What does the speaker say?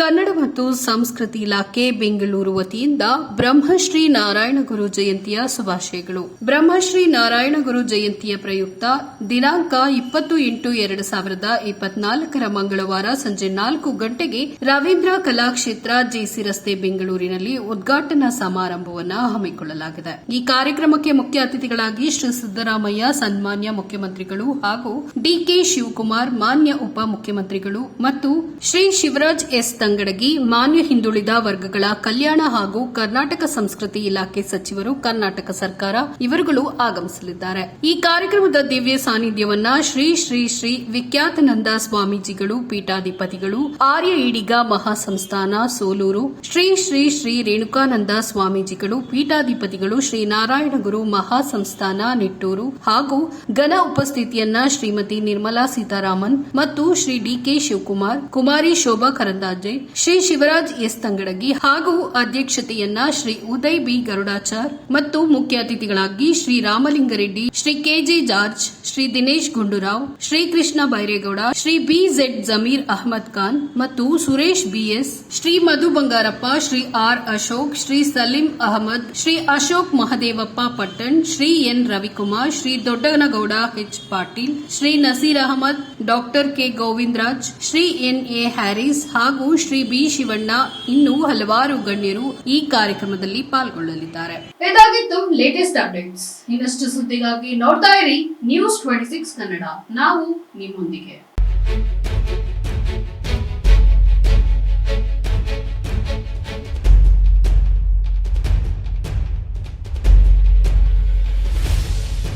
ಕನ್ನಡ ಮತ್ತು ಸಂಸ್ಕೃತಿ ಇಲಾಖೆ ಬೆಂಗಳೂರು ವತಿಯಿಂದ ಬ್ರಹ್ಮಶ್ರೀ ನಾರಾಯಣಗುರು ಜಯಂತಿಯ ಶುಭಾಶಯಗಳು. ಬ್ರಹ್ಮಶ್ರೀ ನಾರಾಯಣಗುರು ಜಯಂತಿಯ ಪ್ರಯುಕ್ತ ದಿನಾಂಕ ಇಪ್ಪತ್ತು ಎಂಟು ಎರಡು ಸಾವಿರದ ಇಪ್ಪತ್ನಾಲ್ಕರ ಮಂಗಳವಾರ ಸಂಜೆ ನಾಲ್ಕು ಗಂಟೆಗೆ ರವೀಂದ್ರ ಕಲಾಕ್ಷೇತ್ರ ಜೆಸಿ ರಸ್ತೆ ಬೆಂಗಳೂರಿನಲ್ಲಿ ಉದ್ಘಾಟನಾ ಸಮಾರಂಭವನ್ನು ಹಮ್ಮಿಕೊಳ್ಳಲಾಗಿದೆ. ಈ ಕಾರ್ಯಕ್ರಮಕ್ಕೆ ಮುಖ್ಯ ಅತಿಥಿಗಳಾಗಿ ಶ್ರೀ ಸಿದ್ದರಾಮಯ್ಯ, ಸನ್ಮಾನ್ಯ ಮುಖ್ಯಮಂತ್ರಿಗಳು ಹಾಗೂ ಡಿಕೆ ಶಿವಕುಮಾರ್, ಮಾನ್ಯ ಉಪಮುಖ್ಯಮಂತ್ರಿಗಳು ಮತ್ತು ಶ್ರೀ ಶಿವರಾಜ್ ಎಸ್. ತಂಗಡಗಿ ಮಾನ್ಯ ಹಿಂದುಳಿದ ವರ್ಗಗಳ ಕಲ್ಯಾಣ ಹಾಗೂ ಕರ್ನಾಟಕ ಸಂಸ್ಕೃತಿ ಇಲಾಖೆ ಸಚಿವರು ಕರ್ನಾಟಕ ಸರ್ಕಾರ ಇವರುಗಳು ಆಗಮಿಸಲಿದ್ದಾರೆ. ಈ ಕಾರ್ಯಕ್ರಮದ ದಿವ್ಯ ಸಾನ್ನಿಧ್ಯವನ್ನ ಶ್ರೀ ಶ್ರೀ ಶ್ರೀ ವಿಖ್ಯಾತನಂದ ಸ್ವಾಮೀಜಿಗಳು, ಪೀಠಾಧಿಪತಿಗಳು, ಆರ್ಯ ಈಡಿಗ ಮಹಾಸಂಸ್ಥಾನ ಸೋಲೂರು, ಶ್ರೀ ಶ್ರೀ ಶ್ರೀ ರೇಣುಕಾನಂದ ಸ್ವಾಮೀಜಿಗಳು, ಪೀಠಾಧಿಪತಿಗಳು ಶ್ರೀ ನಾರಾಯಣಗುರು ಮಹಾಸಂಸ್ಥಾನ ನಿಟ್ಟೂರು ಹಾಗೂ ಘನ ಉಪಸ್ಥಿತಿಯನ್ನ ಶ್ರೀಮತಿ ನಿರ್ಮಲಾ ಸೀತಾರಾಮನ್ ಮತ್ತು Shri D K Shivakumar, Kumari Shobha Karandlaje Shri Shivaraj S Tangadagi ಹಾಗೂ ಅಧ್ಯಕ್ಷತೆಯನ್ನ ಶ್ರೀ ಉದಯ್ ಬಿ ಗರುಡಾಚಾರ್ ಮತ್ತು ಮುಖ್ಯ ಅತಿಥಿಗಳಾಗಿ Shri Ramalinga Reddy, Shri K J George, Shri Dinesh Gundu Rao, Shri Krishna Byre Gowda, Shri B Z Zameer Ahmed Khan ಮತ್ತು Suresh B S Shri Madhu Bangarappa, Shri R Ashok, Shri Saleem Ahmed, Shri Ashok Mahadevappa Pattan, Shri N Ravikumar, Shri Doddanagouda H Patil, Shri Naseer Ahmed, doctor K Govindaraj, Shri N A Haris ಹಾಗೂ Shri B Shivanna ಇನ್ನೂ ಹಲವಾರು ಗಣ್ಯರು ಈ ಕಾರ್ಯಕ್ರಮದಲ್ಲಿ ಪಾಲ್ಗೊಳ್ಳಲಿದ್ದಾರೆ. ಇದಾಗಿತ್ತು latest updates ಇನ್ನಷ್ಟು ಸುದ್ದಿಗಾಗಿ ನೋಡ್ತಾ ಇರಿ ನ್ಯೂಸ್ ಟ್ವೆಂಟಿ ಸಿಕ್ಸ್ ಕನ್ನಡ. ನಾವು ನಿಮ್ಮೊಂದಿಗೆ.